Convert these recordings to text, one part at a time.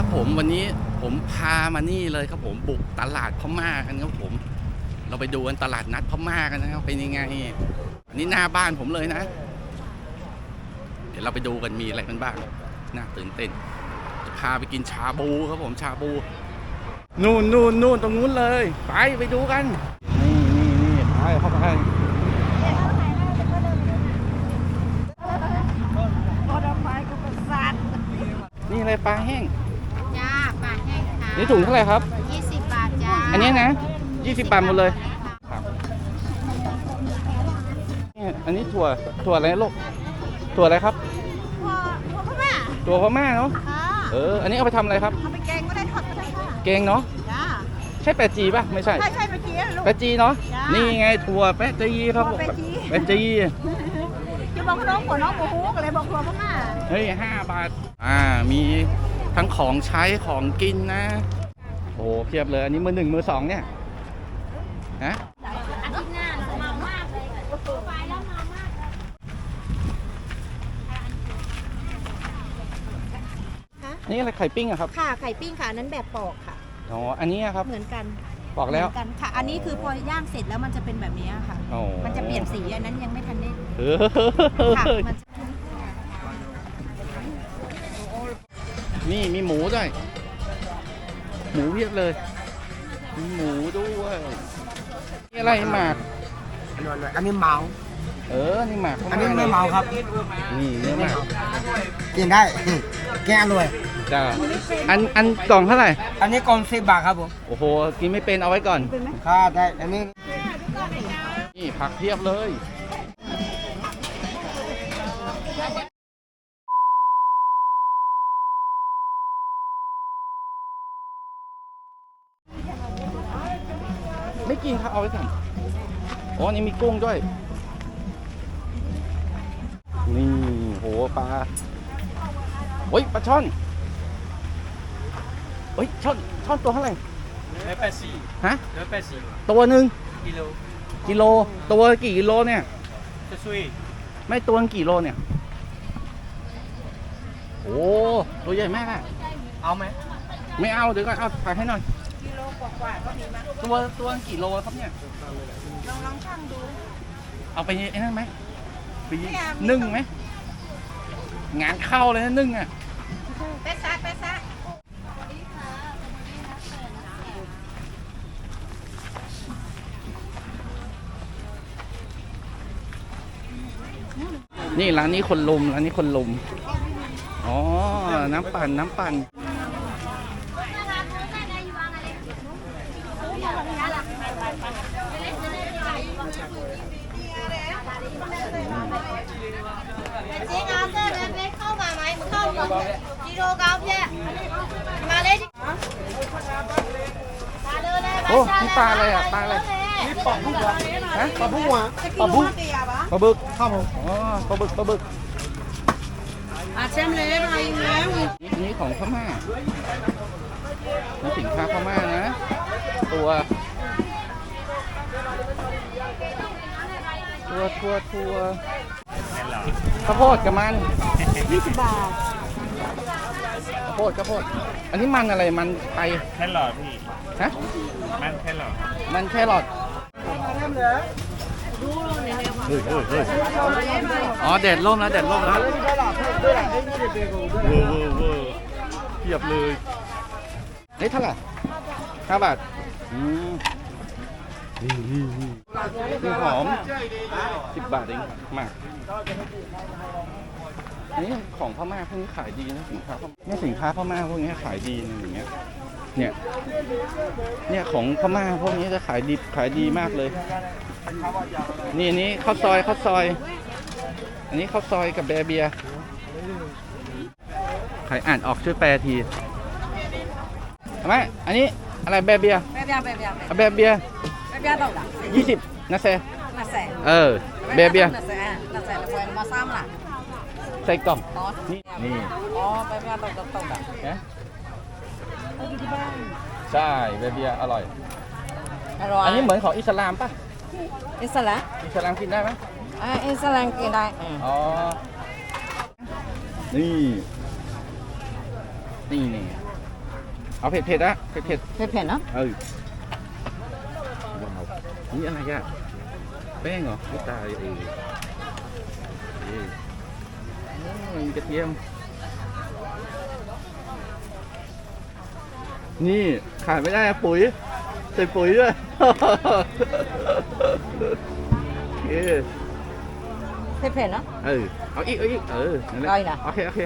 ครับผมวันนี้ผมพามานี่เลยครับผมบุกตลาดพม่ากันครับผม เราไปดูกันตลาดนัดพม่ากันนะครับเป็นยังไงอันนี้หน้าบ้านผมเลยนะ เดี๋ยวเราไปดูกันมีอะไรกันบ้างน่าตื่นเต้นจะพาไปกินชาบูครับผมชาบู นู่นนู่นนู่นตรงนู้นเลย ไปไปดูกัน นี่นี่นี่ไปเข้าไปนี่อะไรปลาแห้ง จ้าปลาแห้งค่ะ นี่ถุงเท่าไหร่ครับยี่สิบบาทจ้าอันนี้นะ20บาทหมดเลยครับนี่อันนี้ถั่วถั่วอะไรนะลูกถั่วอะไรครับพอพอพ่อแม่ถั่วพม่าเนาะค่ะเอออันนี้เอาไปทำอะไรครับ เอาไปแกงก็ได้ทอดก็ได้ค่ะเกงเนาะจ้าใช่แปดจีป่ะไม่ใช่ ใช่ใช่เมื่อกี้ลูก แปดจีเนาะจ้านี่นี่ไงถั่วแปดจีครับถั่วแปดจี แปดจีจะบอกน้องหัวน้องหมูฮูกอะไรบอกหัวพ่อแม่เฮ้ยห้าบาทอ่ามี ทั้งของใช้ของกินนะโอ้เพียบเลยอันนี้มือหนึ่งมือสองเนี่ยฮะอาทิตย์หน้าเมามากเลยไปแล้วเมามากนี่อะไรไข่ปิ้งอะครับค่ะไข่ปิ้งค่ะอันนั้นแบบปอกค่ะอ๋ออันนี้อะครับเหมือนกันบอกแล้วเหมือนกันค่ะ อันนี้คือพอย่างเสร็จแล้วมันจะเป็นแบบนี้ค่ะอ๋อมันจะเปลี่ยนสีอันนั้นยังไม่ทันได้เออค่ะ นจะนี่มีหมูด้วย หมูเพียบเลย มีหมูด้วยนี่อะไรหมากอันนี้เมาเออ นี่หมากอันนี้ไม่เมาครับนี่เนื้อหมากกินได้แกงอร่อยจ้าอันอันกล่องเท่าไหร่ อันนี้กล่องสิบบาทครับผมโอ้โห กินไม่เป็นเอาไว้ก่อน ค่ะได้ อันนี้ นี่ผักเพียบเลย กินครับเอาไว้ก่อนอ๋อนี่มีกุ้งด้วย นี่โหปลาโอ้ยปลาช่อนเฮ้ยช่อนช่อนตัวเท่าไหร่ร้อยแปดสิบฮะร้อยแปดสิบตัวหนึ่งกิโลกิโลตัวกี่กิโลเนี่ยจะช่วยไม่ตัวกี่โลเนี่ยโอ้ตัวใหญ่มากอะเอาไหมไม่เอาเดี๋ยวก่อนเอาถ่ายให้หน่อย กิโลกว่าก็มีมั้ตัวตัวกี่โลครับเนี่ย ลองลองช่างดู เอาไปไอ้นั่นไหมไปนึ่งไหมงานเข้าเลยนะนึ่งอะเป๊ะซะเป๊ะซะนี่ร้านนี้คนลุมร้านนี้คนลุมอ๋อ น้ำปั่นน้ำปั่น โอ้นี่ปลาอะไรอะปลาอะไรปอกทุกวันฮะปอกทุกวันปลาบุกปลาบึกครับผมอ๋อปลาบึกปลาบึกอาเชมเลยมาอีกแล้วนี่ของพม่านี่สินค้าพม่านะ ตัว ตัวตัวตัวข้าวโพดกับมัน20บาท โพดข้าวโพด อันนี้มันอะไรมันไทยแค่หลอดพี่ ฮะ มันแค่หลอดมันแครอทเฮ้ยเฮ้ยเฮ้ยอ๋อแดดร่มแล้วแดดร่มแล้วเวอร์เวอร์เวอร์เทียบเลยนี่เท่าไหร่ห้าบาทอืมนี่นี่นี่นี่หอมสิบบาทเองมาก อันนี้ของพม่าพวกนี้ขายดีนะสินค้าพม่าเนี่ยสินค้าพม่าพวกนี้ขายดีนะอย่างเงี้ย เนี่ย เนี่ยของพม่าพวกนี้จะขายดีขายดีมากเลย นี่อันนี้ข้าวซอยข้าวซอย อันนี้ข้าวซอยกับแบร์เบียร์ใครอ่านออกช่วยแปลทีทำไมอันนี้อะไรแบร์เบียร์แม่เบียร์แม่เบียร์เอาแบร์เบียร์แม่เบียร์เท่าไหร่ยี่สิบนะเซน่าแสนเออแบร์เบียร์น่าแสนน่าแสนแล้วมาซ้ำล่ะ ใส่กล่องอ๋อนี่นี่อ๋อแม่เบียร์ต้องต้องแบบนะใช่แบร์เบียร์อร่อย อร่อยอันนี้เหมือนของอิสลามป่ะอิสระอิสลามกินได้ไหมอ่าอิสระกินได้อืมอ๋อ นี่ นี่นี่เอาเผ็ดเผ็ดๆนะเผ็ดเผ็ดเผ็ดๆเนาะๆเออว้าวนี่อะไรอะแป้งเหรอไม่ตายเออเออโอ้ย มีกระเทียม นี่ขาดไม่ได้อะปุ๋ยใส่ปุ๋ยด้วยโอเค เผ็ดๆเนาะ เออ เอาอีก เอาอีก เออนั่นแหละเอาอีกเหรอโอเค โอเค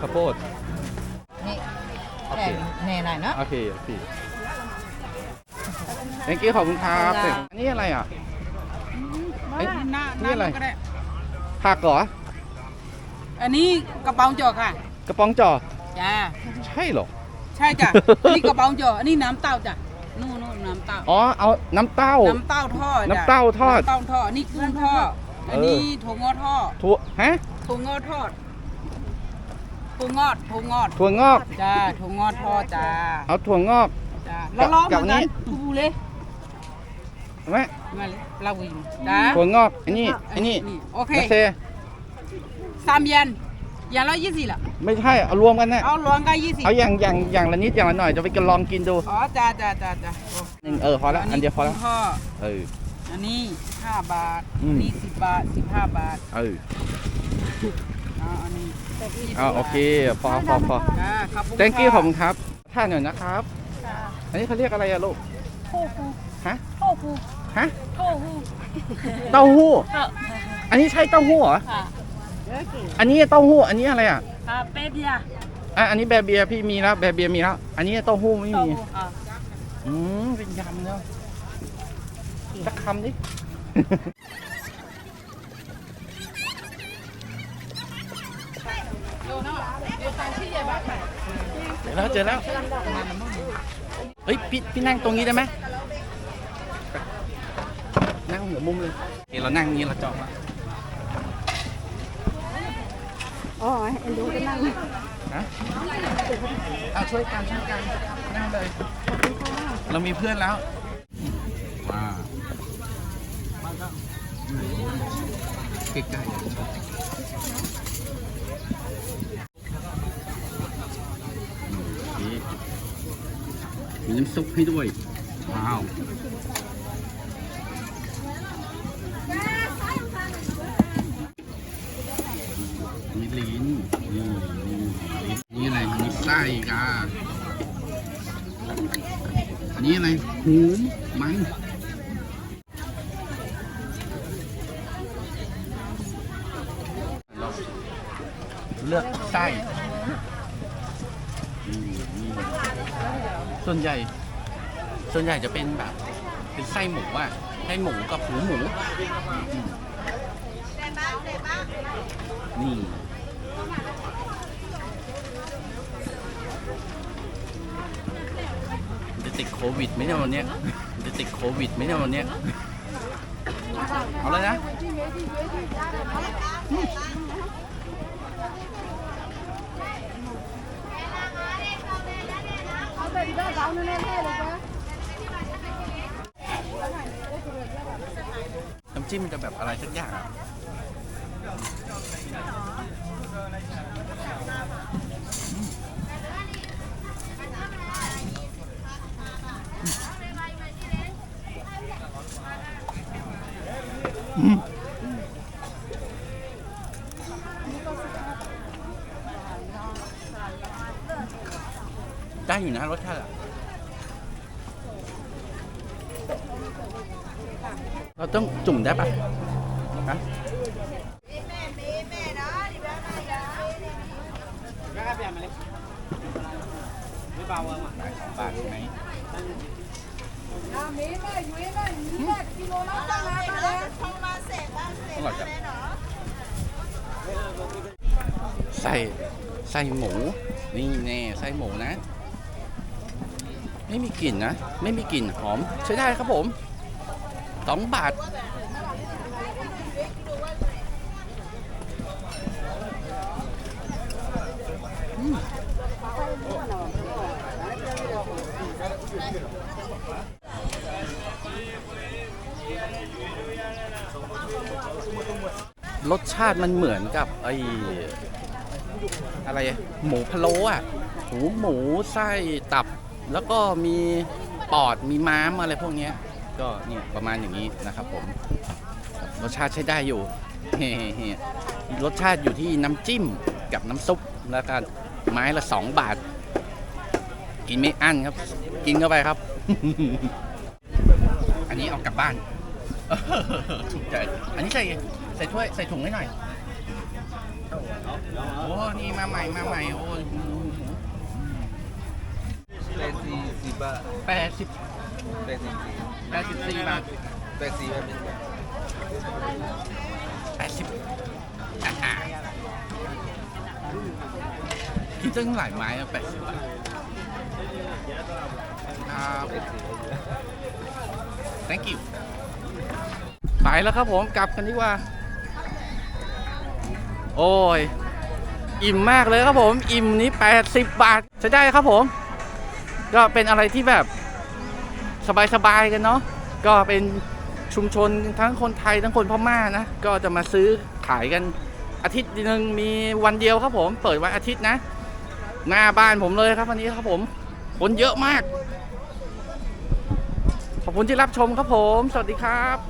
ข้าวโพด นี่ โอ แห เค น่แหน่ หน่อยเนาะโอเคโอเค thank you ขอบคุณครับจ้าอันนี้อะไรอะ เอ้ยหน้าหนี่น้าอะไร ก็ด้ผักเหรอ อันนี้กระเป๋าจ่อค่ะ กระป๋องจ่อ จ้า ใช่เหรอ ใช่จ้ะ อันนี้กระเป๋าจ่ออันนี้น้ำเต้าจ้ะ นู่นนู่นน้ำเต้า อ๋อ เอาน้ำเต้า น้ำเต้าทอดจ้ะน้ำเต้าทอดน้ำเต้าทอดอันนี้กุ้งทอดอันนี้ถั่วงอกทอดถั่วฮะ ถั่วงอกทอด ถั่วงอกถั่วงอกถั่วงอก จ้าถั่วงอกทอดจ้าเอาถั่วงอก จ้าแล้วล้อเหมือนกับนี้กันทูเลยเห็นไหมมาเลยลาวินจ้าถั่วงอก อันนี้ อันนี้โอเคมาเซสามเยนอย่างละยี่สิบละไม่ใช่ เอารวมกันนะเอารวมกันยี่สิบเอาอย่างอย่างอย่างละนิดอย่างละหน่อยจะไปกันลองกินดูอ๋อจ้าจ้าจ้าจ้าโอ้หนึ่งเออพอแล้วอันเดียวพอแล้วกุ้งทอดเออ อันนี้ห้าบาทอืมอันนี้สิบบาทสิบห้าบาท เออ อ่าอันนี้20เอาโอเคพอพอพออ่าครับผม thank you ขอบคุณครับท่านหน่อยนะครับ อันนี้เขาเรียกอะไรอะลูกโทฟูฮะโทฟูฮะโทฟูเต้าหู้ค่ะอันนี้ใช่เต้าหู้เหรอค่ะอันนี้เต้าหู้ อันนี้อะไรอะค่ะเป๊ะเบียร์อะอันนี้แบร์เบียร์พี่มีแล้วแบร์เบียร์มีแล้ว อันนี้เต้าหู้ไม่โทมีฟูค่ะอืมเป็นยำเนาะสักคำดิ เจอแล้วเจอแล้วเฮ้ยพี่พี่นั่งตรงนี้ได้ไหมนั่งหัวมุมเลยเดี๋ยวเรานั่งนี้เราจองละอ๋อเอ็นดูก็นั่งฮะเอาช่วยกันช่วยกันนั่งเลย เรามีเพื่อนแล้วว้าวใกล้ๆนี่มีน้ำ ซุปให้ด้วยว้าวมีลิ้นนี่นี่ลิ้นนี่อะไรมีไส้กาอันนี้อะไรหูมมันเลือกไส้อืมนี่ ส่วนใหญ่ ส่วนใหญ่จะเป็นแบบ เป็นไส้หมูอะไส้หมูกับหูหมูอืมนี่ จะติดโควิดไหมเนี่ยวันเนี้ยจะติดโควิดไหมเนี่ยวันเนี้ยเอาเลยนะ น้ำจิ้มมันจะแบบอะไรสักอย่างอะ อยู่นะรสชาติอะเราต้องจุ่มได้ปะฮะอาอะได้สองบาทใช่ไหมอร่อยจังใส่ใส่หมู นี่แน่ใส่หมูนะ ไม่มีกลิ่นนะ ไม่มีกลิ่นหอมใช้ได้ครับผมสองบาทรสชาติมันเหมือนกับไออะไรหมูพะโล้อะหูหมูไส้ตับ แล้วก็มีปอดมีม้ามอะไรพวกเนี้ยก็เนี่ยประมาณอย่างนี้นะครับผมรสชาติใช้ได้อยู่เฮ้รสชาติอยู่ที่น้ำจิ้มกับน้ำซุปแล้วกันไม้ละสองบาท กินไม่อั้นครับ กินเข้าไปครับ อันนี้เอากลับบ้านถูกใจอันนี้ใส่ใส่ถ้วยใส่ถุงให้หน่อยโอ้นี่มาใหม่มาใหม่โอ้ เป็นสี่สิ บาทแปดสิบเป็นสี่สี่แปดสิบสี่บาทเป็นสี่แบแปดสิบอ่ากินตั้งหลายไม้อะแปดสิบบาทครับ thank you ไปแล้วครับผมกลับกันดีกว่า โอ้ย อิ่มมากเลยครับผม อิ่มนี้ 80 บาทใช้ได้ครับผม ก็เป็นอะไรที่แบบสบายๆกันเนาะก็เป็นชุมชนทั้งคนไทยทั้งคนพม่านะก็จะมาซื้อขายกันอาทิตย์หนึ่งมีวันเดียวครับผม เปิดวันอาทิตย์นะ หน้าบ้านผมเลยครับวันนี้ครับผมคนเยอะมาก ขอบคุณที่รับชมครับผม สวัสดีครับ